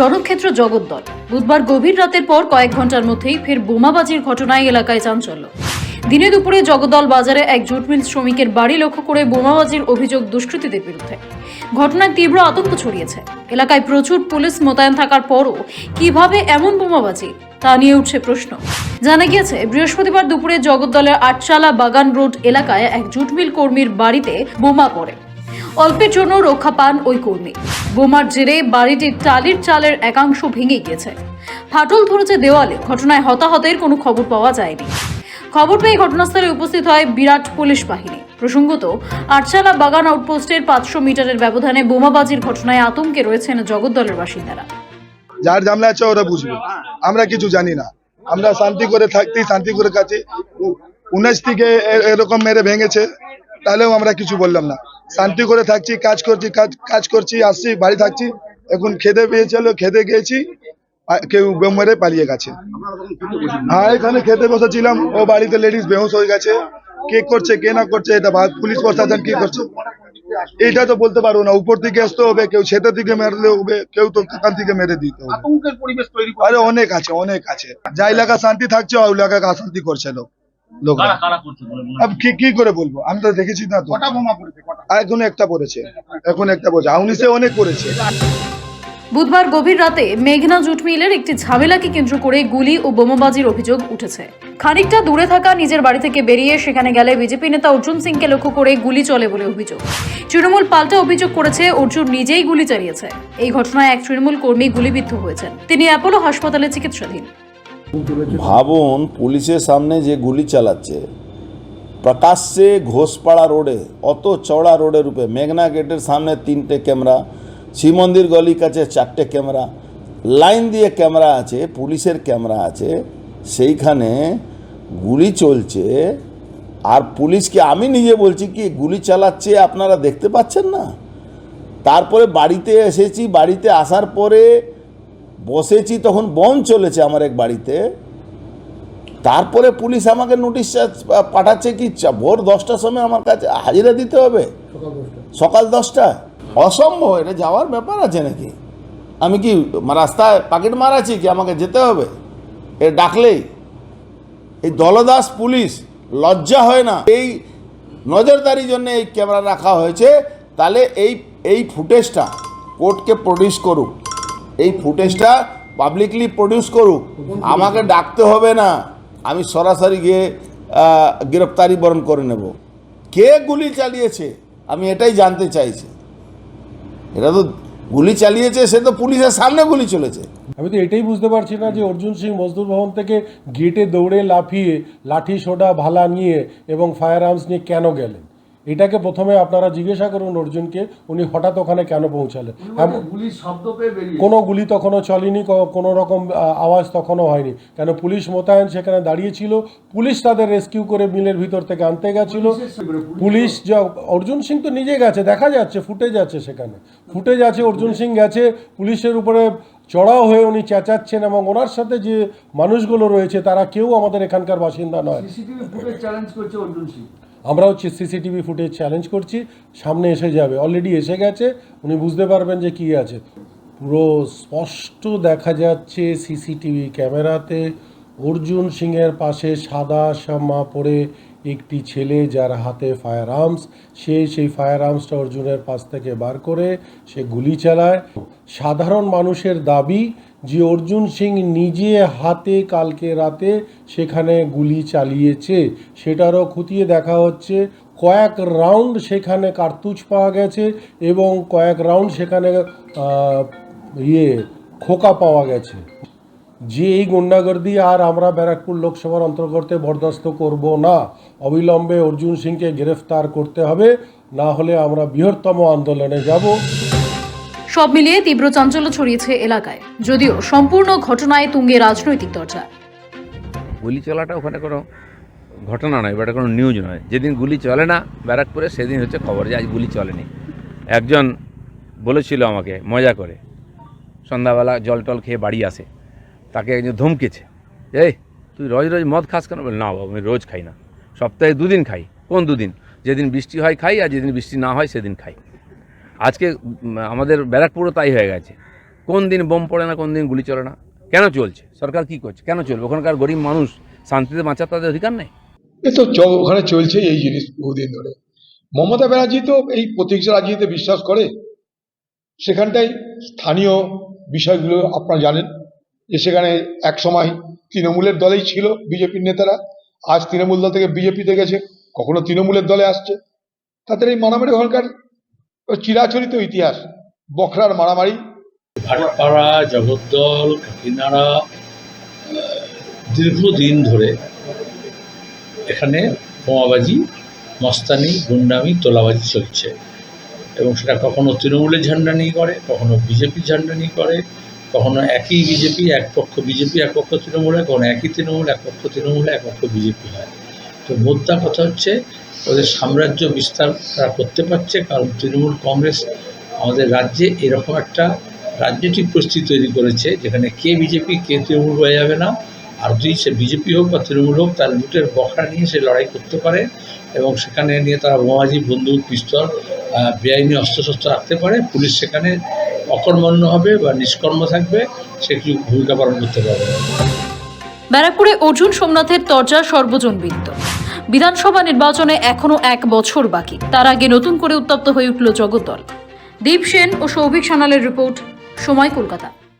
রণক্ষেত্র জগদ্দল। বুধবার গভীর রাতের পর কয়েক ঘণ্টার মধ্যেই ফের বোমাবাজির ঘটনায় এলাকায় চাঞ্চল্য। দিনে দুপুরে জগদ্দল বাজারে এক জুট মিল শ্রমিকের বাড়ি লক্ষ্য করে বোমাবাজির অভিযোগ দুষ্কৃতীদের বিরুদ্ধে। ঘটনায় তীব্র আতঙ্ক ছড়িয়েছে। এলাকায় প্রচুর পুলিশ মোতায়েন থাকার পরও কীভাবে এমন বোমাবাজি, তা নিয়ে উঠছে প্রশ্ন। জানা গিয়েছে, বৃহস্পতিবার দুপুরে জগদ্দলের আটচালা বাগান রোড এলাকায় এক জুট মিল কর্মীর বাড়িতে বোমা পড়ে। অল্পের জন্য রক্ষা পান ওই কর্মী। বোমার জেরে বাড়িটির টালির চালের একাংশ ভেঙে গিয়েছে। ফাটল ধরেছে দেওয়ালে, ঘটনায় হতাহতের কোনো খবর পাওয়া যায়নি। খবর পেয়ে ঘটনাস্থলে উপস্থিত হয় বিরাট পুলিশ বাহিনী। প্রসঙ্গত আটচালা বাগান আউটপোস্টের পাঁচশো মিটারের ব্যবধানে বোমাবাজির ঘটনায় আতঙ্কে রয়েছেন জগদ্দলের বাসিন্দারা। যার জামলা আছে, ওরা বুঝবে। আমরা কিছু জানি না। আমরা শান্তি করে থাকতে, শান্তি করে কাছে উনিশ থেকে এরকম মেরে ভেঙেছে, তাহলেও আমরা কিছু বললাম না। শান্তি করে থাকছি কাজ করছি কাজ করছি আসছি বাড়ি থাকছি। এখন খেতে পেয়েছিল খেতে গিয়েছি কেউ মেরে পালিয়ে গেছে। হ্যাঁ এখানে খেতে বসেছিলাম ও বাড়িতে লেডিস বেহুশ হয়ে গেছে। কে করছে কে না করছে এটা পুলিশ প্রশাসন কি করছে? এটা তো বলতে পারব না উপর থেকে আসতে হবে কেউ ছেতে থেকে মেরলে হবে কেউ তো কান থেকে মেরে দিতে হবে। আরে অনেক আছে অনেক আছে। যা এলাকা শান্তি থাকছে ওই এলাকা অশান্তি করছে লোক। লোক? কি কি করে বলব? আমি তো দেখেছি না তো। কটা বোমা পড়েছে কটা? এখন একটা পড়েছে। এখন একটা পড়েছে। আউনিশে অনেক করেছে বুধবার গভীর রাতে মেঘনা জুট মিলের একটি ঝামেলাকে কেন্দ্র করে গুলি ও বোমাবাজির অভিযোগ উঠেছে। খানিকটা দূরে থাকা নিজের বাড়ি থেকে বেরিয়ে সেখানে গেলে বিজেপি নেতা অর্জুন সিংকে লক্ষ্য করে গুলি চলে বলে অভিযোগ। তৃণমূল পাল্টা অভিযোগ করেছে অর্জুন নিজেই গুলি চালিয়েছে। এই ঘটনায় এক তৃণমূল কর্মী গুলিবিদ্ধ হয়েছেন। তিনি অ্যাপোলো হাসপাতালে চিকিৎসাধীন। ভাবুন, পুলিশের সামনে যে গুলি চালাচ্ছে। প্রকাশ্যে ঘোষপাড়া রোডে, অত চওড়া রোডের উপরে মেঘনা গেটের সামনে তিনটে ক্যামেরা শিব মন্দির গলির কাছে চারটে ক্যামেরা, লাইন দিয়ে ক্যামেরা আছে, পুলিশের ক্যামেরা আছে, সেইখানে গুলি চলছে। আর পুলিশকে আমি নিজে বলছি কি, গুলি চালাচ্ছে আপনারা দেখতে পাচ্ছেন না? তারপরে বাড়িতে এসেছি, বাড়িতে আসার পরে বসেছি তখন বম চলেছে আমার এক বাড়িতে। তারপরে পুলিশ আমাকে নোটিশ পাঠাচ্ছে কি ভোর দশটার সময় আমার কাছে হাজিরা দিতে হবে। সকাল দশটা। অসম্ভব এটা যাওয়ার ব্যাপার আছে নাকি? আমি কি রাস্তায় পাকেট মারাছি কি? আমাকে যেতে হবে? এ ডাকলেই। এই দলদাস পুলিশ লজ্জা হয় না। এই নজরদারির জন্য এই ক্যামেরা রাখা হয়েছে তাহলে এই এই ফুটেজটা কোর্টকে প্রডিউস করুক। এই ফুটেজটা পাবলিকলি প্রডিউস করুক। আমাকে ডাকতে হবে না। আমি সরাসরি গিয়ে গ্রেপ্তারি বরণ করে নেব। কে গুলি চালিয়েছে? আমি এটাই জানতে চাইছি। এটা তো গুলি চালিয়েছে, সে তো পুলিশের সামনে গুলি চলেছে। আমি তো এটাই বুঝতে পারছি না যে অর্জুন সিং মজদুর ভবন থেকে গেটে দৌড়ে লাফিয়ে, লাঠি সোডা, ভালা নিয়ে এবং ফায়ার আর্মস নিয়ে কেন গেলেন? এটাকে প্রথমে আপনারা জিজ্ঞাসা করুন অর্জুনকে উনি হঠাৎ ওখানে কেন পৌঁছালেন? বেরিয়ে কোনো গুলি তখনও চলেনি কোনো রকম আওয়াজ তখনও হয়নি। কেন পুলিশ মোতায়েন সেখানে দাঁড়িয়েছিল পুলিশ তাদের রেস্কিউ করে মিলের ভিতর থেকে আনতে গেছিল। পুলিশ যা অর্জুন সিং তো নিজে গেছে দেখা যাচ্ছে ফুটে যাচ্ছে সেখানে। ফুটে যাচ্ছে অর্জুন সিং গেছে পুলিশের উপরে চড়াও হয়ে উনি চেঁচাচ্ছেন এবং ওনার সাথে যে মানুষগুলো রয়েছে তারা কেউ আমাদের এখানকার বাসিন্দা নয়। আমরা হচ্ছে সিসিটিভি ফুটেজ চ্যালেঞ্জ করছি, সামনে এসে যাবে। অলরেডি এসে গেছে, উনি বুঝতে পারবেন যে কি আছে। পুরো স্পষ্ট দেখা যাচ্ছে সিসিটিভি ক্যামেরাতে। অর্জুন সিংয়ের পাশে সাদা শ্যামা পরে একটি ছেলে যার হাতে ফায়ার আর্মস সে সেই ফায়ার আর্মসটা অর্জুনের পাশ থেকে বার করে সে গুলি চালায়। সাধারণ মানুষের দাবি যে অর্জুন সিং নিজে হাতে কালকে রাতে সেখানে গুলি চালিয়েছে। সেটারও খতিয়ে দেখা হচ্ছে। কয়েক রাউন্ড সেখানে কার্তুজ পাওয়া গেছে এবং কয়েক রাউন্ড সেখানে ইয়ে খোকা পাওয়া গেছে। যে এই গুন্ডাগর্দি আর আমরা ব্যারাকপুর লোকসভার অন্তর্গতে বরদাস্ত করব না। অবিলম্বে অর্জুন সিংকে গ্রেফতার করতে হবে। না হলে আমরা বৃহত্তম আন্দোলনে যাব। সব মিলিয়ে তীব্র চাঞ্চল্য ছড়িয়েছে এলাকায়। যদিও সম্পূর্ণ ঘটনায় তুঙ্গে রাজনৈতিক দরজা। গুলি চলাটা ওখানে কোনো ঘটনা নয় বা এটা কোনো নিউজ নয়। যেদিন গুলি চলে না ব্যারাকপুরে সেদিন হচ্ছে খবর যে আজ গুলি চলেনি। একজন বলেছিল আমাকে মজা করে সন্ধ্যাবেলা জল টল খেয়ে বাড়ি আসে। তাকে একজন ধমকেছে। এই, তুই রোজ রোজ মদ খাস কেন? বলে, না বাবু, আমি রোজ খাই না। সপ্তাহে দুদিন খাই। কোন দুদিন? যেদিন বৃষ্টি হয় খাই, আর যেদিন বৃষ্টি না হয় সেদিন খাই। আজকে আমাদের ব্যারাকপুরও তাই হয়ে গেছে। কোন দিন বোম পড়ে না, কোন দিন গুলি চলে না? কেন চলছে? সরকার কি করছে? কেন চলবে? ওখানকার গরিব মানুষ শান্তিতে বাঁচার তাদের অধিকার নেই? এ তো ওখানে চলছে এই জিনিস বহুদিন ধরে। মমতা ব্যানার্জি তো এই প্রতীক্ষা রাজনীতিতে বিশ্বাস করে। সেখানটাই স্থানীয় বিষয়গুলো আপনারা জানেন। যে সেখানে এক সময় তৃণমূলের দলেই ছিল বিজেপির নেতারা, আজ তৃণমূল দল থেকে বিজেপিতে গেছে, কখনো তৃণমূলের দলে আসছে। তাদের এই মারামারি ওখানকার চিরাচরিত ইতিহাস, বখরার মারামারি। ভাটপাড়া, জগদ্দল, কাকিনাড়া দীর্ঘদিন ধরে এখানে বোমাবাজি, মস্তানি, গুন্ডামি, তোলাবাজি চলছে। এবং সেটা কখনো তৃণমূলের ঝান্ডা নিয়ে করে, কখনো বিজেপির ঝান্ডা নিয়ে করে কখনো একই বিজেপি, এক পক্ষ বিজেপি, এক পক্ষ তৃণমূল, কখনো একই তৃণমূল, এক পক্ষ তৃণমূল, এক পক্ষ বিজেপি হয়। তো মোদ্দা কথা হচ্ছে, ওদের সাম্রাজ্য বিস্তার তারা করতে পারছে, কারণ তৃণমূল কংগ্রেস আমাদের রাজ্যে এরকম একটা রাজনৈতিক পরিস্থিতি তৈরি করেছে, যেখানে কে বিজেপি, কে তৃণমূল হয়ে যাবে না। আর যদি সে বিজেপি হোক বা তৃণমূল হোক, তার লুটের বখরা নিয়ে সে লড়াই করতে পারে এবং সেখানে নিয়ে তারা বোমাবাজি, বন্দুক, পিস্তল বেআইনি অস্ত্রশস্ত্র রাখতে পারে। পুলিশ সেখানে অকর্মণ্য হবে বা নিষ্কর্ম থাকবে, সে ভূমিকা পালন করতে পারবে ব্যারাকপুরে অর্জুন সোমনাথের তরজা সর্বজনবিদিত বিধানসভা নির্বাচনে এখনও এক বছর বাকি। তার আগে নতুন করে উত্তপ্ত হয়ে উঠল জগদ্দল। দীপ সেন ও সৌভিক সানালের রিপোর্ট, সময় কলকাতা।